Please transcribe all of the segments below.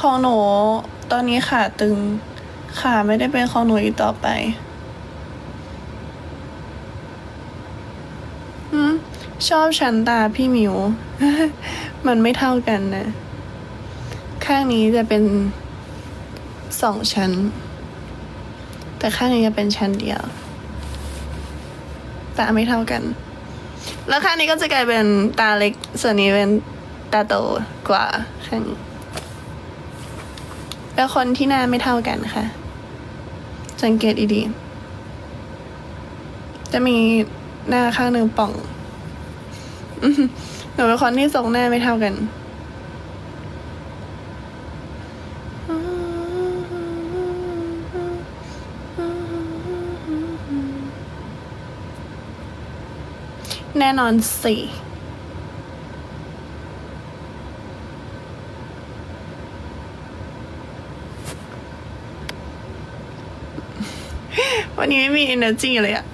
ของหนูตอนนี้ขาตึงขาไม่ได้เป็นของหนูอีกต่อไปชอบชั้นตาพี่มิว มันไม่เท่ากันนะ ข้างนี้จะเป็นสองชั้น แต่ข้างนี้จะเป็นชั้นเดียว ตาไม่เท่ากัน แล้วข้างนี้ก็จะกลายเป็นตาเล็ก ส่วนนี้เป็นตาโตกว่าข้างนี้ แล้วคนที่หน้าไม่เท่ากันค่ะ สังเกตดีๆจะมีหน้าข้างหนึ่งป่องหนูเป็นคนที่ทรงหน้าไม่เท่ากันแน่นอนสิวั นนี้ไม่มี energy เลยอะ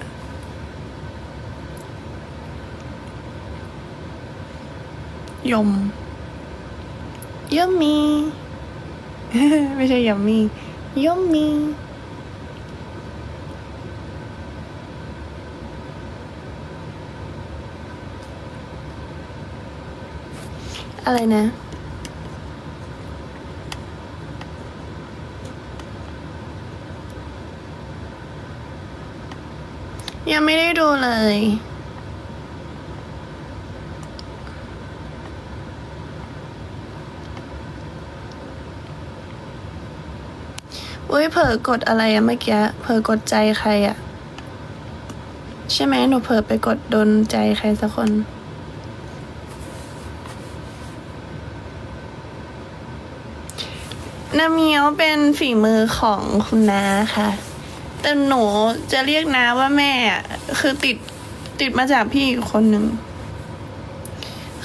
ยมยมมีไม่ใช่ยมมียมมีอะไรนะ ยังไม่ได้ดูเลย อุ้ยเผลอกดอะไรอะเมื่อกี้เผลอกดใจใครอะใช่ไหมหนูเผลอไปกดโดนใจใครสักคนน้ำเงี้ยวเป็นฝีมือของคุณน้าค่ะ แต่หนูจะเรียกน้าว่าแม่อะคือติดติดมาจากพี่อีกคนหนึ่ง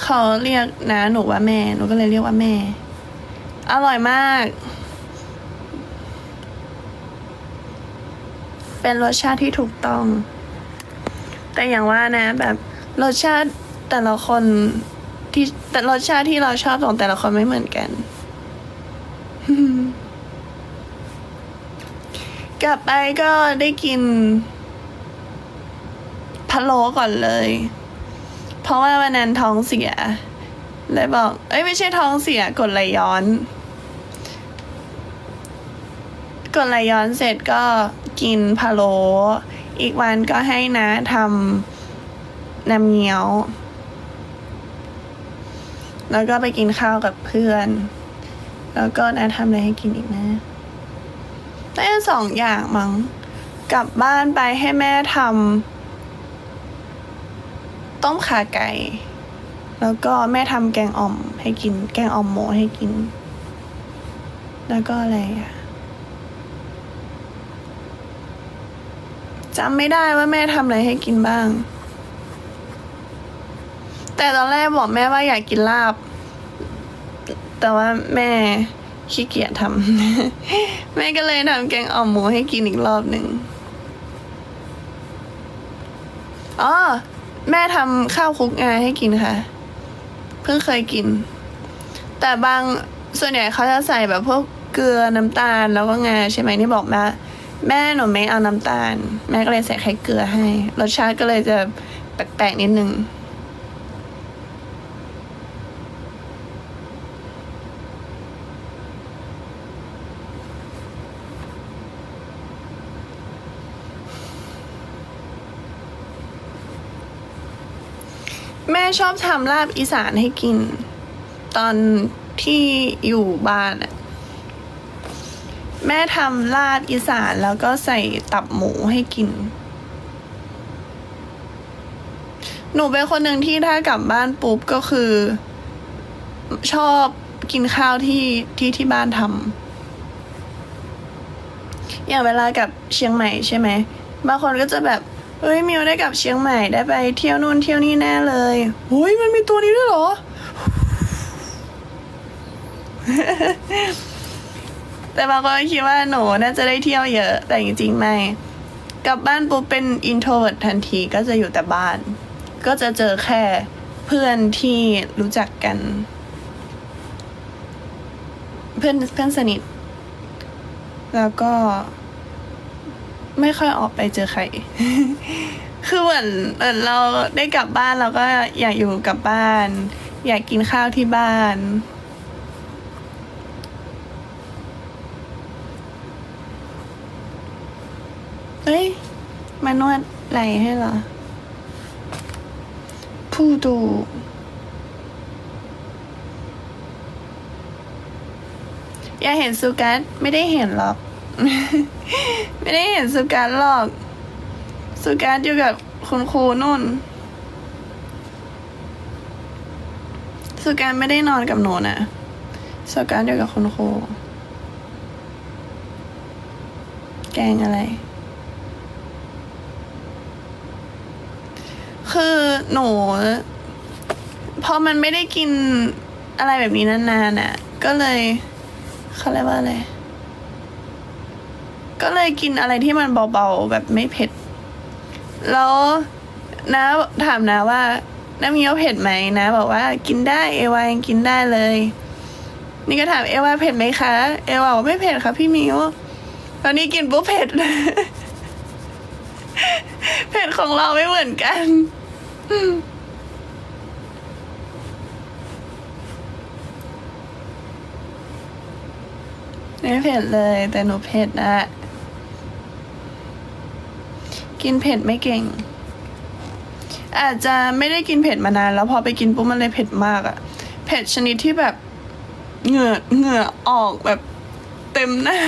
เขาเรียกน้าหนูว่าแม่ หนูก็เลยเรียกว่าแม่ อร่อยมาก เป็นรสชาติที่ถูกต้อง แต่อย่างว่านะ แบบรสชาติแต่ละคนที่แต่รสชาติที่เราชอบของแต่ละคนไม่เหมือนกัน กลับไปก็ได้กินพะโล้ก่อนเลย เพราะว่าวันนั้นท้องเสียเลยบอก เอ้ยไม่ใช่ท้องเสียกดไหลย้อน กดไหลย้อนเสร็จก็กินพะโล้อีกวันก็ให้นะทำน้ำเงี้ยว แล้วก็ไปกินข้าวกับเพื่อน แล้วก็นะทำอะไรให้กินอีกนะ ได้สองอย่างมั้ง กลับบ้านไปให้แม่ทำต้มขาไก่ แล้วก็แม่ทำแกงอ่อมให้กิน แกงอ่อมหมูให้กิน แล้วก็อะไรอะจำไม่ได้ว่าแม่ทำอะไรให้กินบ้าง แต่ตอนแรกบอกแม่ว่าอยากกินลาบ แต่ว่าแม่ ขี้เกียจทำ แม่ก็เลยทำแกงอ่อมหมูให้กินอีกรอบหนึ่งอ๋อแม่ทำข้าวคลุกงาให้กินค่ะ เพิ่งเคยกิน แต่บางส่วนใหญ่เขาจะใส่แบบพวกเกลือน้ำตาลแล้วก็งาใช่ไหมที่บอกแม่แม่หนูไม่เอาน้ำตาล แม่ก็เลยใส่แค่เกลือให้ รสชาติก็เลยจะแปลกๆนิดนึง ชอบทำลาบอีสานให้กิน ตอนที่อยู่บ้านอะแม่ทำลาบอีสานแล้วก็ใส่ตับหมูให้กิน หนูเป็นคนหนึ่งที่ถ้ากลับบ้านปุ๊บก็คือ ชอบกินข้าวที่ที่ที่บ้านทำอย่างเวลากลับเชียงใหม่ใช่ไหมบางคนก็จะแบบ เฮ้ยมิวได้กลับเชียงใหม่ได้ไปเที่ยวนู่นเที่ยวนี่แน่เลยเฮ้ยมันมีตัวนี้ด้วยเหรอ แต่บางคนก็คิดว่าหนูน่าจะได้เที่ยวเยอะ แต่จริงๆไม่กลับบ้านปุ๊บเป็น introvert ทันทีก็จะอยู่แต่บ้าน ก็จะเจอแค่เพื่อนที่รู้จักกัน เพื่อนเพื่อนสนิท แล้วก็ ไม่ค่อยออกไปเจอใคร คือเหมือนเหมือนเราได้กลับบ้านเราก็อยากอยู่กับบ้าน อยากกินข้าวที่บ้านเฮ้ย มานวดไหลให้เหรอ ผู้ดูอยากเห็นสุกัสไม่ได้เห็นหรอก ไม่ได้เห็นสุกัสหรอก สุกัสอยู่กับคุณครูนุ่น สุกัสไม่ได้นอนกับหนูนะสุกัสอยู่กับคุณครู แกงอะไร คือหนูพอมันไม่ได้กินอะไรแบบนี้นานๆน่ะ ก็เลยเขาเรียกว่าอะไร ก็เลยกินอะไรที่มันเบาๆแบบไม่เผ็ด แล้วนะถามนะว่าน้ำเงี้ยวเผ็ดไหมนะบอกว่ากินได้เอวายังกินได้เลย นี่ก็ถามเอวาเผ็ดไหมคะ เอวาบอกไม่เผ็ดครับพี่มิวตอนนี้กินปุ๊บเผ็ดเผ็ดของเราไม่เหมือนกันไม่เผ็ดเลย แต่หนูเผ็ดอะ กินเผ็ดไม่เก่ง อาจจะไม่ได้กินเผ็ดมานาน แล้วพอไปกินปุ๊บมันเลยเผ็ดมากอะเผ็ดชนิดที่แบบเหงื่อเหงื่อออกแบบเต็มหน้า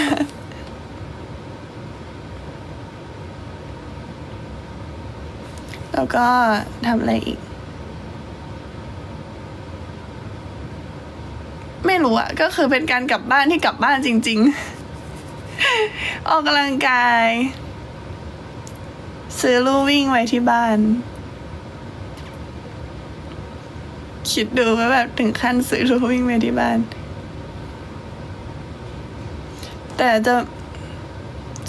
แล้วก็ทำอะไรอีก ไม่รู้อะก็คือเป็นการกลับบ้านที่กลับบ้านจริง ๆ ออกกำลังกาย ซื้อลู่วิ่งไว้ที่บ้าน คิดดูว่าแบบถึงขั้นซื้อลู่วิ่งไว้ที่บ้าน แต่จะ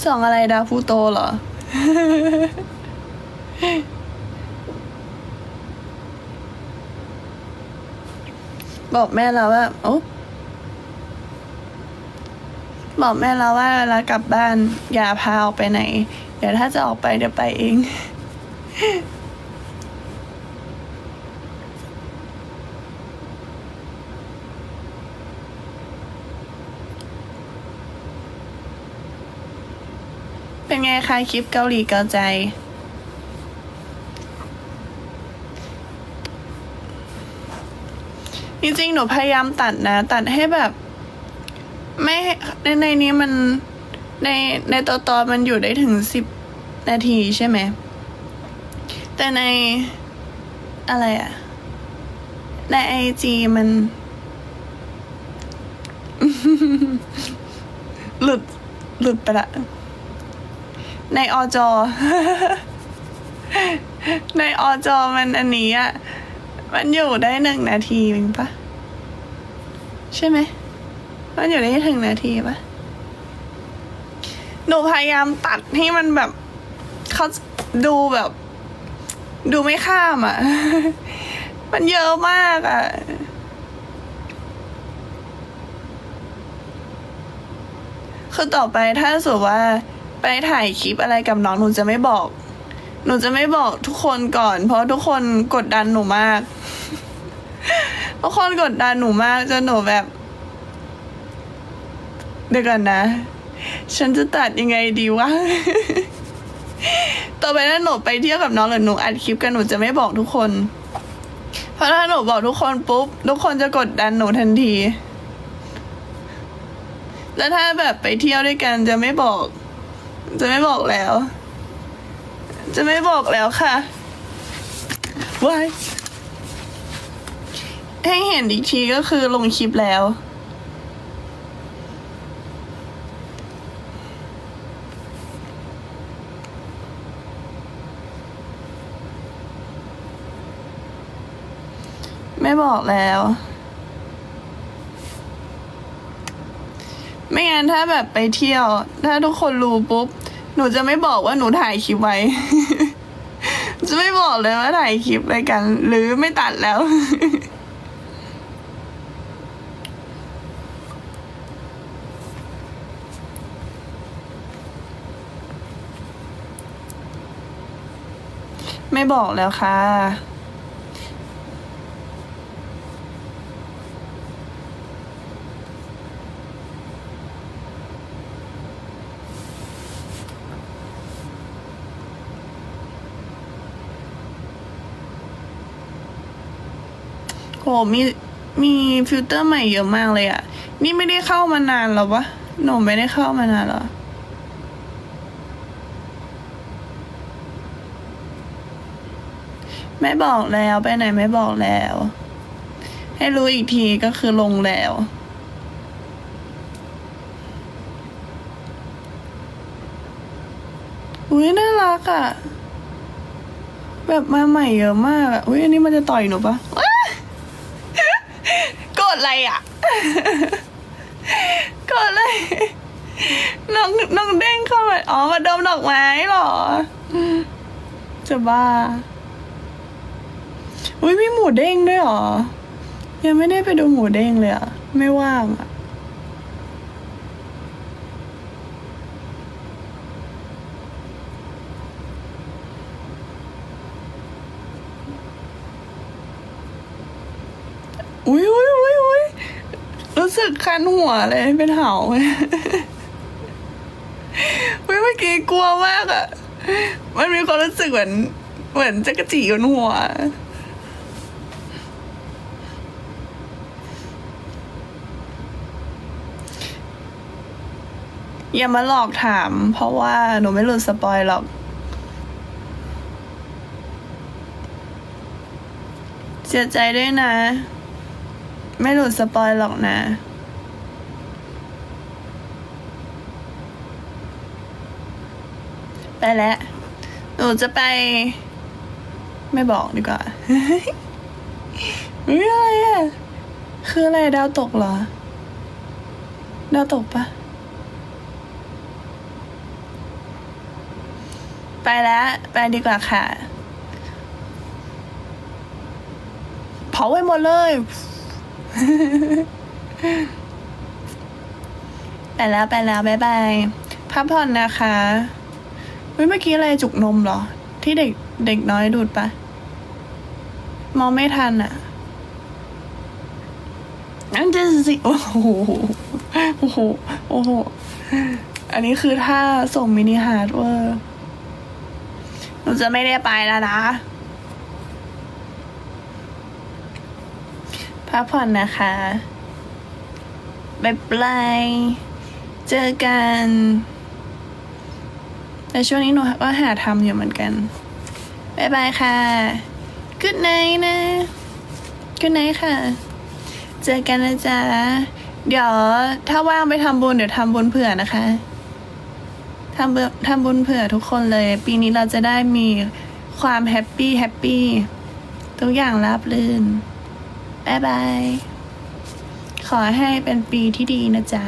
ส่องอะไรดาวพูโตเหรอ บอกแม่แล้วว่าโอ้ บอกแม่แล้วว่าเวลากลับบ้านอย่าพาออกไปไหน เดี๋ยวถ้าจะออกไปเดี๋ยวไปเองเป็นไงคะคลิปเกาหลีเกาใจ จริงๆ หนูพยายามตัดนะ ตัดให้แบบ ไม่ในในนี้มันในในตัวตอนมันอยู่ได้ถึงสิบนาทีใช่ไหม แต่ในอะไรอะในไอจีมัน หลุดหลุดไปละ ในอจอ ในอจอมันอันนี้อะมันอยู่ได้หนึ่งนาทีเองปะใช่ไหม มันอยู่ได้ถึงนาทีปะหนูพยายามตัดให้มันแบบเขาดูแบบ ดูไม่ข้ามอะ มันเยอะมากอะคือต่อไปถ้าสมมติว่าไปถ่ายคลิปอะไรกับน้องหนูจะไม่บอก หนูจะไม่บอกทุกคนก่อน เพราะทุกคนกดดันหนูมาก ทุกคนกดดันหนูมากจนหนูแบบ เดี๋ยวก่อนนะ ฉันจะตัดยังไงดีวะ ต่อไปถ้าหนูไปเที่ยวกับน้องหรือหนูอัดคลิปกันหนูจะไม่บอกทุกคน เพราะถ้าหนูบอกทุกคนปุ๊บ ทุกคนจะกดดันหนูทันที แล้วถ้าแบบไปเที่ยวด้วยกันจะไม่บอก จะไม่บอกแล้ว จะไม่บอกแล้วค่ะว้ายให้เห็นอีกทีก็คือลงคลิปแล้ว ไม่บอกแล้ว ไม่งั้นถ้าแบบไปเที่ยว ถ้าทุกคนรู้ปุ๊บ หนูจะไม่บอกว่าหนูถ่ายคลิปไว้ จะไม่บอกเลยว่าถ่ายคลิปไปกัน หรือไม่ตัดแล้วไม่บอกแล้วค่ะ โหมีมีฟิลเตอร์ใหม่เยอะมากเลยอะนี่ไม่ได้เข้ามานานแล้ววะหนูไม่ได้เข้ามานานแล้วไม่บอกแล้วไปไหนไม่บอกแล้ว ให้รู้อีกทีก็คือลงแล้วอุ้ยน่ารักอะ่ะแบบมาใหม่เยอะมากอะอุ้ยอันนี้มันจะต่อยหนูปะ ดอะไรอะกดอะไรน้องน้องเด้งเข้ามาอ๋อมาดมดอกไม้หรอ จะบ้า อุ้ยมีหมูเด้งด้วยหรอ ยังไม่ได้ไปดูหมูเด้งเลยอะ ไม่ว่างอะอุ้ยอุ้ย รู้สึกคันหัวเลยเป็นเห่าอุ้ยเมื่อกี้กลัวมากอะ่ะมันมีความรู้สึกเหมือน เหมือนจะกระจีบนหัวอย่ามาหลอกถาม เพราะว่าหนูไม่หลุดสปอยหรอก เสียใจด้วยนะ ไม่หลุดสปอยหรอกนะ ไปแล้ว หนูจะไป ไม่บอกดีกว่าเฮ้ยอะไรอะ คืออะไรดาวตกเหรอ ดาวตกปะไปแล้ว ไปดีกว่าค่ะ เผาไว้หมดเลย ไปแล้วไปแล้วบายบายพักผ่อนนะคะเฮ้ยเมื่อกี้อะไรจุกนมเหรอ ที่เด็กเด็กน้อยดูดปะมองไม่ทันอะอันจะสิโอ้โหโอ้โหโอ้โหอันนี้คือถ้าส่งมินิฮาร์ดเวอร์หนูจะไม่ได้ไปแล้วนะ พักผ่อนนะคะบายบาย เจอกัน แต่ช่วงนี้หนูก็หาทำอยู่เหมือนกันบายบายค่ะ Good night นะ Good night ค่ะ เจอกันนะจ๊ะ เดี๋ยวถ้าว่างไปทำบุญเดี๋ยวทำบุญเผื่อนะคะทำบุญทำบุญเผื่อทุกคนเลย ปีนี้เราจะได้มีความแฮปปี้แฮปปี้ทุกอย่างราบรื่น บ๊ายบาย ขอให้เป็นปีที่ดีนะจ๊ะ